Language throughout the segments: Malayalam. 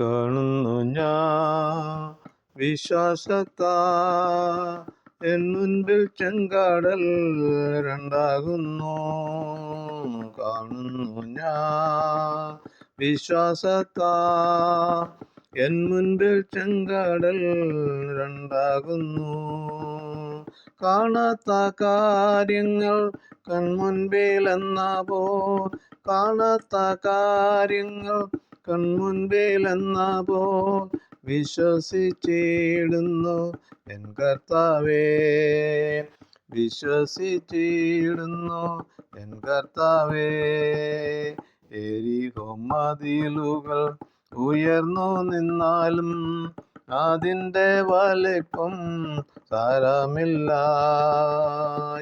കാണുന്നു ഞാൻ. വിശ്വാസത്താ. എൻ മുൻപിൽ ചെങ്കാടൽ രണ്ടാകുന്നു. കാണുന്നു ഞാൻ. വിശ്വാസത്താ. എൻ മുൻപിൽ ചെങ്കാടൽ രണ്ടാകുന്നു. കാണാത്ത കാര്യങ്ങൾ കൺമുൻപിലെന്ന പോ. കാണാത്ത കാര്യങ്ങൾ കൺമുൻപിലെന്ന പോ വിശ്വസിച്ചിടുന്നു എൻ കർത്താവേ. വിശ്വസിച്ചിടുന്നു എൻ കർത്താവേ. എരിഹോ മതിലുകൾ ഉയർന്നു നിന്നാലും അതിന്റെ വലിപ്പം സാരമില്ല.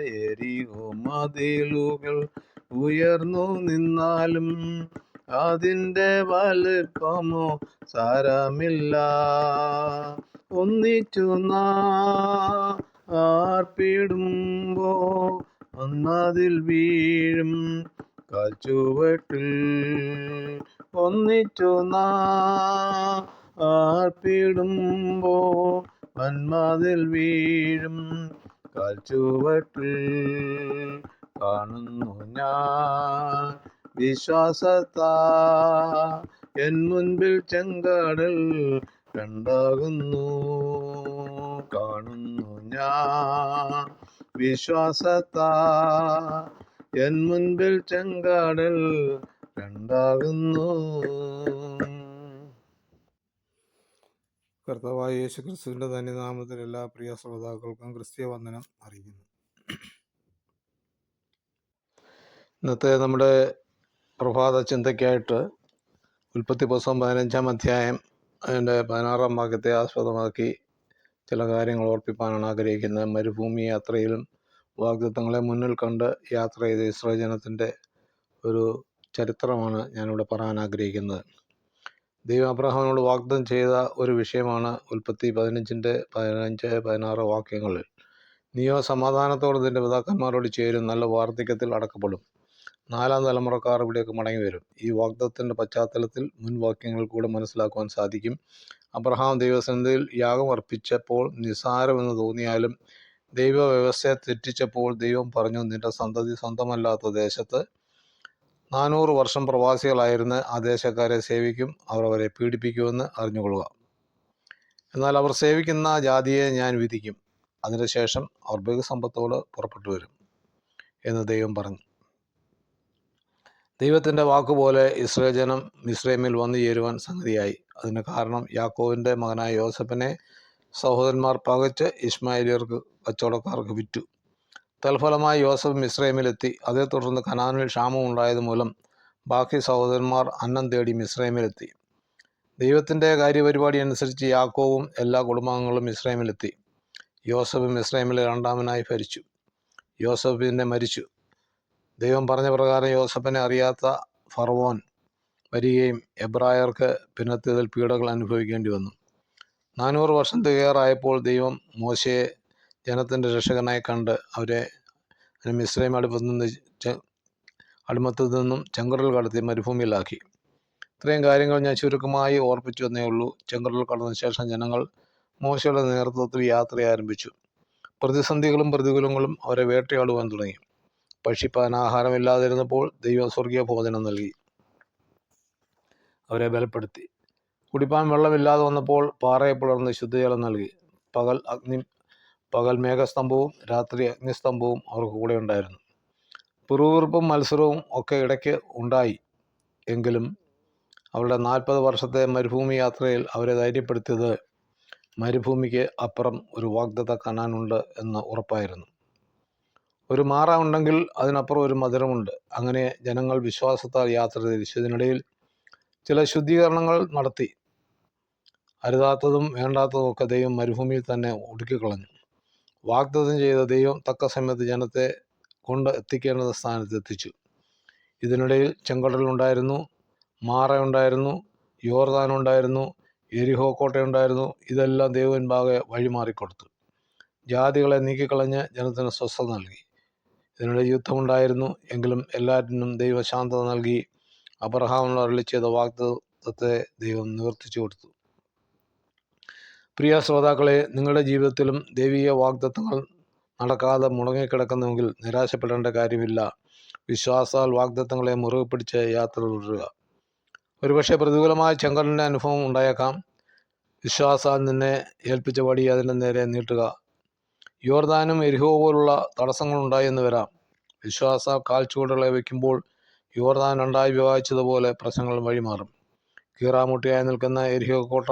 എരിഹോ മതിലുകൾ ഉയർന്നു നിന്നാലും അതിന്റെ വലുപ്പമോ സാരമില്ല. ഒന്നിച്ചു ആർപ്പിടുമ്പോ ഒന്നതിൽ വീഴും കാൽച്ചുവട്ടിൽ. ഒന്നിച്ചു ആർപ്പിടുമ്പോ വന്മതിൽ വീഴും കാൽച്ചുവട്ടിൽ. കാണുന്നു ഞാൻ വിശ്വാസത്താ. എൻ മുൻപിൽ ചെങ്കടൽ കണ്ടാകുന്നു കാണുന്നു ഞാൻ. വിശ്വാസത്താ. എൻ മുൻപിൽ ചെങ്കടൽ കണ്ടാകുന്നു കർത്താവായ യേശു ക്രിസ്തുവിന്റെ ധന്യനാമത്തിൽ എല്ലാ പ്രിയ ശ്രോതാക്കൾക്കും ക്രിസ്തീയ വന്ദനം അറിയിക്കുന്നു. ഇന്നത്തെ നമ്മുടെ പ്രഭാത ചിന്തയ്ക്കായിട്ട് ഉൽപ്പത്തി പുസ്തകം പതിനഞ്ചാം അധ്യായം അതിന്റെ പതിനാറാം വാക്യത്തെ ആസ്പദമാക്കി ചില കാര്യങ്ങൾ ഓർപ്പിക്കാനാണ് ആഗ്രഹിക്കുന്നത്. മരുഭൂമി യാത്രയിലും വാഗ്ദത്തങ്ങളെ മുന്നിൽ കണ്ട് യാത്ര ചെയ്ത ഇസ്രോജനത്തിന്റെ ഒരു ചരിത്രമാണ് ഞാനിവിടെ പറയാൻ ആഗ്രഹിക്കുന്നത്. ദൈവ അബ്രഹാമിനോട് വാഗ്ദം ചെയ്ത ഒരു വിഷയമാണ് ഉൽപ്പത്തി പതിനഞ്ചിന്റെ പതിനഞ്ച് പതിനാറ് വാക്യങ്ങളിൽ. നീയോ സമാധാനത്തോടെ നിന്റെ പിതാക്കന്മാരോട് ചേരും നല്ല വാർദ്ധക്യത്തിൽ അടക്കപ്പെടും. നാലാം തലമുറക്കാർ ഇവിടേക്ക് മടങ്ങി വരും. ഈ വാഗ്ദത്തിന്റെ പശ്ചാത്തലത്തിൽ മുൻ വാക്യങ്ങൾ കൂടെ മനസ്സിലാക്കുവാൻ സാധിക്കും. അബ്രഹാം ദൈവസന്നിധിയിൽ യാഗം അർപ്പിച്ചപ്പോൾ നിസ്സാരമെന്ന് തോന്നിയാലും ദൈവ വ്യവസ്ഥയെ തെറ്റിച്ചപ്പോൾ ദൈവം പറഞ്ഞു നിന്റെ സന്തതി സ്വന്തമല്ലാത്ത ദേശത്ത് നാനൂറ് വർഷം പ്രവാസികളായിരുന്ന ആ ദേശക്കാരെ സേവിക്കും അവർ അവരെ പീഡിപ്പിക്കുമെന്ന് അറിഞ്ഞുകൊള്ളുക. എന്നാൽ അവർ സേവിക്കുന്ന ജാതിയെ ഞാൻ വിധിക്കും. അതിനുശേഷം അവർ ബഹുസമ്പത്തോട് പുറപ്പെട്ടു വരും എന്ന് ദൈവം പറഞ്ഞു. ദൈവത്തിന്റെ വാക്കുപോലെ ഇസ്രേ ജനം മിസ്രൈമിൽ വന്നു ചേരുവാൻ സംഗതിയായി. അതിന് കാരണം യാക്കോവിന്റെ മകനായ യോസഫിനെ സഹോദരന്മാർ പകച്ച് ഇസ്മായിലിയർക്ക് കച്ചവടക്കാർക്ക് വിറ്റു. തൽഫലമായി യോസഫ് മിസ്രൈമിലെത്തി അതേ തുടർന്ന് കനാനിൽ ക്ഷാമം ഉണ്ടായത് മൂലം ബാക്കി സഹോദരന്മാർ അന്നം തേടി മിസ്രൈമിലെത്തി ദൈവത്തിന്റെ കാര്യപരിപാടി അനുസരിച്ച് യാക്കോവും എല്ലാ കുടുംബാംഗങ്ങളും മിസ്രൈമിലെത്തി യോസഫ് മിസ്രൈമിലെ രണ്ടാമനായി ഭരിച്ചു. യോസഫിനെ മരിച്ചു. ദൈവം പറഞ്ഞ പ്രകാരം യോസഫിനെ അറിയാത്ത ഫർവോൻ വരികയും എബ്രായർക്ക് പിന്നത്തേതിൽ പീഡകൾ അനുഭവിക്കേണ്ടി വന്നു. നാനൂറ് വർഷം തികയാറായപ്പോൾ ദൈവം മോശയെ ജനത്തിന്റെ രക്ഷകനായി കണ്ട് അവരെ മിശ്രയും അടുപ്പത്തു നിന്ന് അടിമത്തിൽ നിന്നും ചെങ്കടൽ കടത്തി മരുഭൂമിയിലാക്കി. ഇത്രയും കാര്യങ്ങൾ ഞാൻ ചുരുക്കമായി ഓർപ്പിച്ചു എന്നേ ഉള്ളൂ. ചെങ്കടൽ കടന്ന ശേഷം ജനങ്ങൾ മോശയുടെ നേതൃത്വത്തിൽ യാത്ര ആരംഭിച്ചു പ്രതിസന്ധികളും പ്രതികൂലങ്ങളും അവരെ വേട്ടയാടുവാൻ തുടങ്ങി. ഭക്ഷിപ്പാൻ ആഹാരമില്ലാതിരുന്നപ്പോൾ ദൈവം സ്വർഗീയ ഭോജനം നൽകി. അവരെ ബലപ്പെടുത്തി. കുടിപ്പാൻ വെള്ളമില്ലാതെ വന്നപ്പോൾ പാറയെ പുലർന്ന് ശുദ്ധജലം നൽകി. പകൽ അഗ്നി പകൽ മേഘസ്തംഭവും രാത്രി അഗ്നിസ്തംഭവും അവർക്ക് കൂടെ ഉണ്ടായിരുന്നു. പിറുവിറുപ്പും മത്സരവും ഒക്കെ ഇടയ്ക്ക് ഉണ്ടായി. എങ്കിലും അവരുടെ നാൽപ്പത് വർഷത്തെ മരുഭൂമി യാത്രയിൽ അവരെ ധൈര്യപ്പെടുത്തിയത് മരുഭൂമിക്ക് അപ്പുറം ഒരു വാഗ്ദത്ത കനാനുണ്ട് എന്ന് ഉറപ്പായിരുന്നു. ഒരു മാറ ഉണ്ടെങ്കിൽ അതിനപ്പുറം ഒരു മധുരമുണ്ട്. അങ്ങനെ ജനങ്ങൾ വിശ്വാസത്താൽ യാത്ര തിരിച്ചു. ഇതിനിടയിൽ ചില ശുദ്ധീകരണങ്ങൾ നടത്തി. അരുതാത്തതും വേണ്ടാത്തതും ഒക്കെ ദൈവം മരുഭൂമിയിൽ തന്നെ ഒടുക്കിക്കളഞ്ഞു വാഗ്ദത്തം ചെയ്ത ദൈവം തക്ക സമയത്ത് ജനത്തെ കൊണ്ട് എത്തിക്കേണ്ട സ്ഥാനത്ത് എത്തിച്ചു. ഇതിനിടയിൽ ചെങ്കടലുണ്ടായിരുന്നു മാറയുണ്ടായിരുന്നു യോർദാനുണ്ടായിരുന്നു എരിഹോ കോട്ടയുണ്ടായിരുന്നു ഇതെല്ലാം ദൈവൻ ഭാഗെ വഴിമാറിക്കൊടുത്തു. ജാതികളെ നീക്കിക്കളഞ്ഞ് ജനത്തിന് സ്വസ്ഥത നൽകി. ഇതിനിടെ യുദ്ധമുണ്ടായിരുന്നു. എങ്കിലും എല്ലാറ്റിനും ദൈവശാന്തത നൽകി അബ്രഹാമിനോട് അരളി ചെയ്ത വാഗ്ദത്ത വാഗ്ദത്തത്തെ ദൈവം നിവർത്തിച്ചു കൊടുത്തു. പ്രിയ ശ്രോതാക്കളെ നിങ്ങളുടെ ജീവിതത്തിലും ദൈവീയ വാഗ്ദത്തങ്ങൾ നടക്കാതെ മുടങ്ങിക്കിടക്കുന്നുവെങ്കിൽ നിരാശപ്പെടേണ്ട കാര്യമില്ല. വിശ്വാസാൽ വാഗ്ദത്തങ്ങളെ മുറുകെ പിടിച്ച് യാത്ര തുടരുക. ഒരുപക്ഷെ പ്രതികൂലമായ ചെങ്കടലിന്റെ അനുഭവം ഉണ്ടായേക്കാം. വിശ്വാസാൽ നിന്നെ ഏൽപ്പിച്ച വടി അതിന്റെ നേരെ നീട്ടുക. യോർദാനും എരിഹോ പോലുള്ള തടസ്സങ്ങളുണ്ടായി എന്ന് വരാം. വിശ്വാസ കാൽച്ചുവടുകളെ വയ്ക്കുമ്പോൾ യോർദാൻ രണ്ടായി വിവാഹിച്ചതുപോലെ പ്രശ്നങ്ങൾ വഴിമാറും. കീറാമുട്ടിയായി നിൽക്കുന്ന എരിഹോ കോട്ട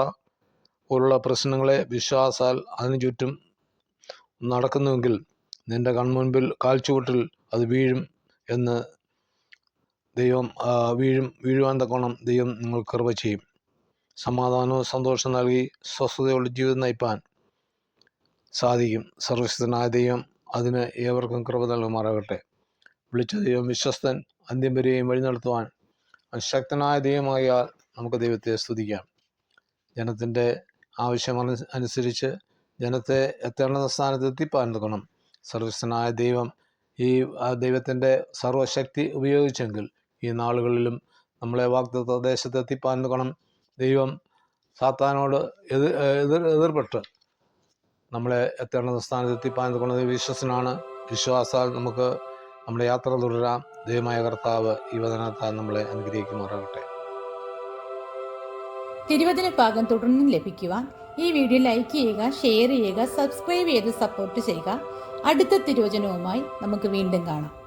പോലുള്ള പ്രശ്നങ്ങളെ വിശ്വാസാൽ അതിനു ചുറ്റും നടക്കുന്നുവെങ്കിൽ നിന്റെ കൺമുൻപിൽ കാൽച്ചുവട്ടിൽ അത് വീഴും എന്ന് ദൈവം വീഴും വീഴുവാൻ തക്കോണം ദൈവം നിങ്ങൾ കൃപ ചെയ്യും. സമാധാനവും സന്തോഷം നൽകി സ്വസ്ഥതയുള്ള ജീവിതം നയിപ്പാൻ സാധിക്കും. സർവശക്തനായ ദൈവം അതിന് ഏവർക്കും കൃപ നൽകുമാറാകട്ടെ. വിളിച്ച ദൈവം വിശ്വസ്തൻ അന്ത്യം വരെയും വഴി നടത്തുവാൻ ശക്തനായ ദൈവമായാൽ നമുക്ക് ദൈവത്തെ സ്തുതിക്കാം. ജനത്തിന്റെ ആവശ്യം അനുസരിച്ച് ജനത്തെ എത്തേണ്ട സ്ഥാനത്ത് എത്തിപ്പാൻ നൽകണം സർവശക്തനായ ദൈവം ഈ ദൈവത്തിന്റെ സർവശക്തി ഉപയോഗിച്ചെങ്കിൽ ഈ നാളുകളിലും നമ്മളെ വാഗ്ദത്ത ദേശത്ത് എത്തിപ്പാൻ നൽകണം ദൈവം സാത്താനോട് എതിർ എതിർ എതിർപ്പെട്ട് നമ്മളെ എത്തേണ്ട സ്ഥാനത്ത് എത്തിപ്പാൻ തക്കണം വിശ്വസനാണ്. വിശ്വാസാൽ നമുക്ക് നമ്മുടെ യാത്ര തുടരാം. ദൈവമായ കർത്താവ് ഈ വചനത്താൽ നമ്മളെ അനുഗ്രഹിക്കുമാറാകട്ടെ. തിരുവചന ഭാഗം തുടർന്നും ലഭിക്കുവാൻ ഈ വീഡിയോ ലൈക്ക് ചെയ്യുക ഷെയർ ചെയ്യുക സബ്സ്ക്രൈബ് ചെയ്ത് സപ്പോർട്ട് ചെയ്യുക. അടുത്ത തിരുവചനവുമായി നമുക്ക് വീണ്ടും കാണാം.